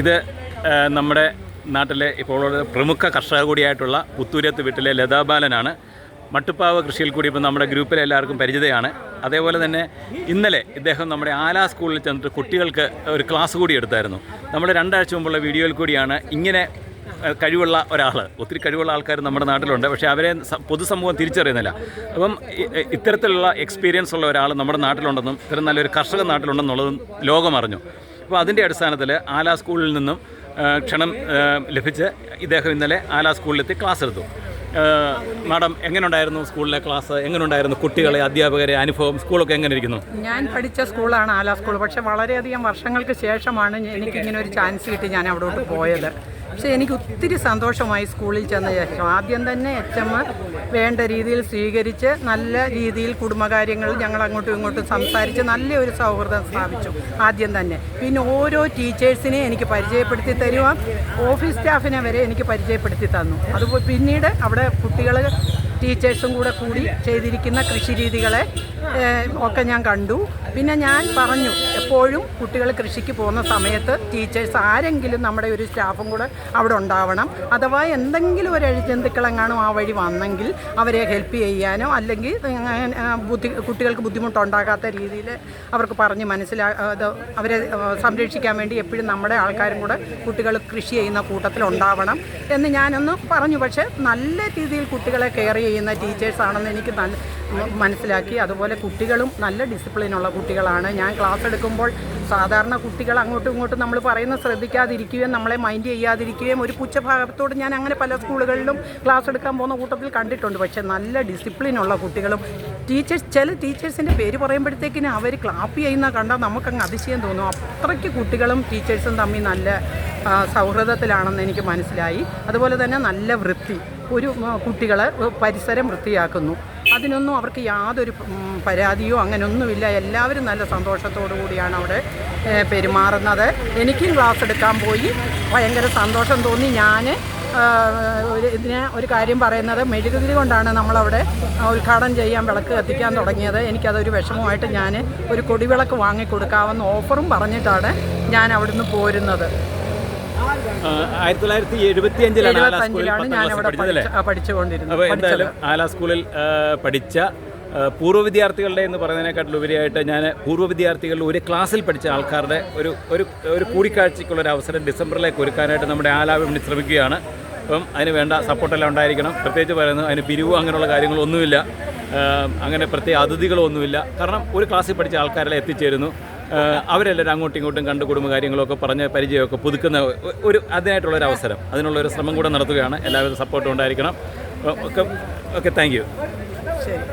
ഇത് നമ്മുടെ നാട്ടിലെ ഇപ്പോൾ പ്രമുഖ കർഷക കൂടിയായിട്ടുള്ള പുത്തൂരത്ത് വീട്ടിലെ ലതാബാലനാണ് മട്ടുപ്പാവ് കൃഷിയിൽ കൂടി ഇപ്പോൾ നമ്മുടെ ഗ്രൂപ്പിലെ എല്ലാവർക്കും പരിചിതയാണ്. അതേപോലെ തന്നെ ഇന്നലെ ഇദ്ദേഹം നമ്മുടെ ആല സ്കൂളിൽ ചെന്നിട്ട് കുട്ടികൾക്ക് ഒരു ക്ലാസ് കൂടി എടുത്തായിരുന്നു. നമ്മൾ രണ്ടാഴ്ച മുമ്പുള്ള വീഡിയോയിൽ കൂടിയാണ് ഇങ്ങനെ കഴിവുള്ള ഒരാൾ ഒത്തിരി കഴിവുള്ള ആൾക്കാർ നമ്മുടെ നാട്ടിലുണ്ട്. പക്ഷേ അവരെ പൊതുസമൂഹം തിരിച്ചറിയുന്നില്ല. അപ്പം ഇത്തരത്തിലുള്ള എക്സ്പീരിയൻസ് ഉള്ള ഒരാൾ നമ്മുടെ നാട്ടിലുണ്ടെന്നും ഇത്തരം നല്ലൊരു കർഷക നാട്ടിലുണ്ടെന്നുള്ളതും ലോകം അറിഞ്ഞു. അപ്പോൾ അതിന്റെ അടിസ്ഥാനത്തിൽ ആല സ്കൂളിൽ നിന്നും ക്ഷണം ലഭിച്ച് ഇദ്ദേഹം ഇന്നലെ ആല സ്കൂളിലെത്തി ക്ലാസ് എടുത്തു. മാഡം എങ്ങനെയുണ്ടായിരുന്നു സ്കൂളിലെ ക്ലാസ്? എങ്ങനെയുണ്ടായിരുന്നു കുട്ടികളെ അധ്യാപകരെ അനുഭവം? സ്കൂളൊക്കെ എങ്ങനെ ഇരിക്കുന്നു? ഞാൻ പഠിച്ച സ്കൂളാണ് ആല സ്കൂൾ. പക്ഷേ വളരെയധികം വർഷങ്ങൾക്ക് ശേഷമാണ് എനിക്ക് ഇങ്ങനെ ഒരു ചാൻസ് കിട്ടി ഞാൻ അവിടോട്ട് പോയത്. പക്ഷേ എനിക്ക് ഒത്തിരി സന്തോഷമായി സ്കൂളിൽ ചെന്ന ശേഷം. ആദ്യം തന്നെ എച്ച് എം വേണ്ട രീതിയിൽ സ്വീകരിച്ച് നല്ല രീതിയിൽ കുടുംബകാര്യങ്ങൾ ഞങ്ങൾ അങ്ങോട്ടും ഇങ്ങോട്ടും സംസാരിച്ച് നല്ലൊരു സൗഹൃദം സ്ഥാപിച്ചു ആദ്യം തന്നെ. പിന്നെ ഓരോ ടീച്ചേഴ്സിനെ എനിക്ക് പരിചയപ്പെടുത്തി തരുവാൻ ഓഫീസ് സ്റ്റാഫിനെ വരെ എനിക്ക് പരിചയപ്പെടുത്തി തന്നു. അതുപോലെ പിന്നീട് അവിടെ കുട്ടികൾ ടീച്ചേഴ്സും കൂടെ കൂടി ചെയ്തിരിക്കുന്ന കൃഷി രീതികളെ ഒക്കെ ഞാൻ കണ്ടു. പിന്നെ ഞാൻ പറഞ്ഞു എപ്പോഴും കുട്ടികൾ കൃഷിക്ക് പോകുന്ന സമയത്ത് ടീച്ചേഴ്സ് ആരെങ്കിലും നമ്മുടെ ഒരു സ്റ്റാഫും കൂടെ അവിടെ ഉണ്ടാവണം. അഥവാ എന്തെങ്കിലും ഒരു ജന്തുക്കളെങ്ങാനും ആ വഴി വന്നെങ്കിൽ അവരെ ഹെൽപ്പ് ചെയ്യാനോ അല്ലെങ്കിൽ ബുദ്ധി കുട്ടികൾക്ക് ബുദ്ധിമുട്ടുണ്ടാകാത്ത രീതിയിൽ അവർക്ക് പറഞ്ഞ് മനസ്സിലാ അവരെ സംരക്ഷിക്കാൻ വേണ്ടി എപ്പോഴും നമ്മുടെ ആൾക്കാരും കൂടെ കുട്ടികൾ കൃഷി ചെയ്യുന്ന കൂട്ടത്തിൽ ഉണ്ടാവണം എന്ന് ഞാനൊന്ന് പറഞ്ഞു. പക്ഷേ നല്ല രീതിയിൽ കുട്ടികളെ കെയർ ചെയ്യുന്ന ടീച്ചേഴ്സാണെന്ന് എനിക്ക് നല്ല മനസ്സിലാക്കി. അതുപോലെ കുട്ടികളും നല്ല ഡിസിപ്ലിനുള്ള കുട്ടികളാണ്. ഞാൻ ക്ലാസ് എടുക്കുമ്പോൾ സാധാരണ കുട്ടികൾ അങ്ങോട്ടും ഇങ്ങോട്ടും നമ്മൾ പറയുന്ന ശ്രദ്ധിക്കാതിരിക്കുകയും നമ്മളെ മൈൻഡ് ചെയ്യാതിരിക്കുകയും ഒരു പുച്ഛഭാഗത്തോട് ഞാൻ അങ്ങനെ പല സ്കൂളുകളിലും ക്ലാസ് എടുക്കാൻ പോകുന്ന കൂട്ടത്തിൽ കണ്ടിട്ടുണ്ട്. പക്ഷേ നല്ല ഡിസിപ്ലിനുള്ള കുട്ടികളും ടീച്ചേഴ്സ് ചില ടീച്ചേഴ്സിന്റെ പേര് പറയുമ്പോഴത്തേക്കിന് അവർ ക്ലാപ്പ് ചെയ്യുന്ന കണ്ടാൽ നമുക്കങ്ങ് അതിശയം തോന്നും. അത്രയ്ക്ക് കുട്ടികളും ടീച്ചേഴ്സും തമ്മിൽ നല്ല സൗഹൃദത്തിലാണെന്ന് എനിക്ക് മനസ്സിലായി. അതുപോലെ തന്നെ നല്ല വൃത്തി. ഒരു കുട്ടികൾ പരിസരം വൃത്തിയാക്കുന്നു. അതിനൊന്നും അവർക്ക് യാതൊരു പരാതിയോ അങ്ങനെയൊന്നുമില്ല എല്ലാവരും നല്ല സന്തോഷത്തോടു കൂടിയാണ് അവിടെ പെരുമാറുന്നത്. എനിക്കും ക്ലാസ് എടുക്കാൻ പോയി. ഭയങ്കര സന്തോഷം തോന്നി. ഞാൻ ഇതിന് ഒരു കാര്യം പറയുന്നത് മെഴുകുതിരി കൊണ്ടാണ് നമ്മളവിടെ ഉദ്ഘാടനം ചെയ്യാൻ വിളക്ക് കത്തിക്കാൻ തുടങ്ങിയത്. എനിക്കതൊരു വിഷമമായിട്ട് ഞാൻ ഒരു കൊടിവിളക്ക് വാങ്ങിക്കൊടുക്കാമെന്ന് ഓഫറും പറഞ്ഞിട്ടാണ് ഞാൻ അവിടുന്ന് പോരുന്നത്. ആയിരത്തി തൊള്ളായിരത്തി എഴുപത്തി അഞ്ചിലാണ് ആലാ സ്കൂളിൽ പഠിച്ചതല്ലേ അപ്പോൾ എന്തായാലും ആലാ സ്കൂളിൽ പഠിച്ച പൂർവ വിദ്യാർത്ഥികളുടെ എന്ന് പറയുന്നതിനെക്കാട്ടിൽ ഉപരിയായിട്ട് ഞാൻ പൂർവ വിദ്യാർത്ഥികളുടെ ഒരു ക്ലാസ്സിൽ പഠിച്ച ആൾക്കാരുടെ ഒരു ഒരു ഒരു കൂടിക്കാഴ്ചയ്ക്കുള്ള ഒരു അവസരം ഡിസംബറിലേക്ക് ഒരുക്കാനായിട്ട് നമ്മുടെ ആലാ വേണ്ടി ശ്രമിക്കുകയാണ്. അപ്പം അതിന് വേണ്ട സപ്പോർട്ടെല്ലാം ഉണ്ടായിരിക്കണം. പ്രത്യേകിച്ച് പറയുന്നു അതിന് പിരിവ് അങ്ങനെയുള്ള കാര്യങ്ങളൊന്നുമില്ല. അങ്ങനെ പ്രത്യേക അതിഥികളൊന്നുമില്ല. കാരണം ഒരു ക്ലാസ്സിൽ പഠിച്ച ആൾക്കാരെല്ലാം എത്തിച്ചേരുന്നു. അവരെല്ലാവരും അങ്ങോട്ടും ഇങ്ങോട്ടും കണ്ട് കുടുംബ കാര്യങ്ങളൊക്കെ പറഞ്ഞ് പരിചയമൊക്കെ പുതുക്കുന്ന ഒരു അതിനായിട്ടുള്ള ഒരു അവസരം. അതിനുള്ള ഒരു ശ്രമം കൂടെ നടത്തുകയാണ്. എല്ലാവരും സപ്പോർട്ടും ഉണ്ടായിരിക്കണം. ഓക്കെ ഓക്കെ താങ്ക് യു ശരി.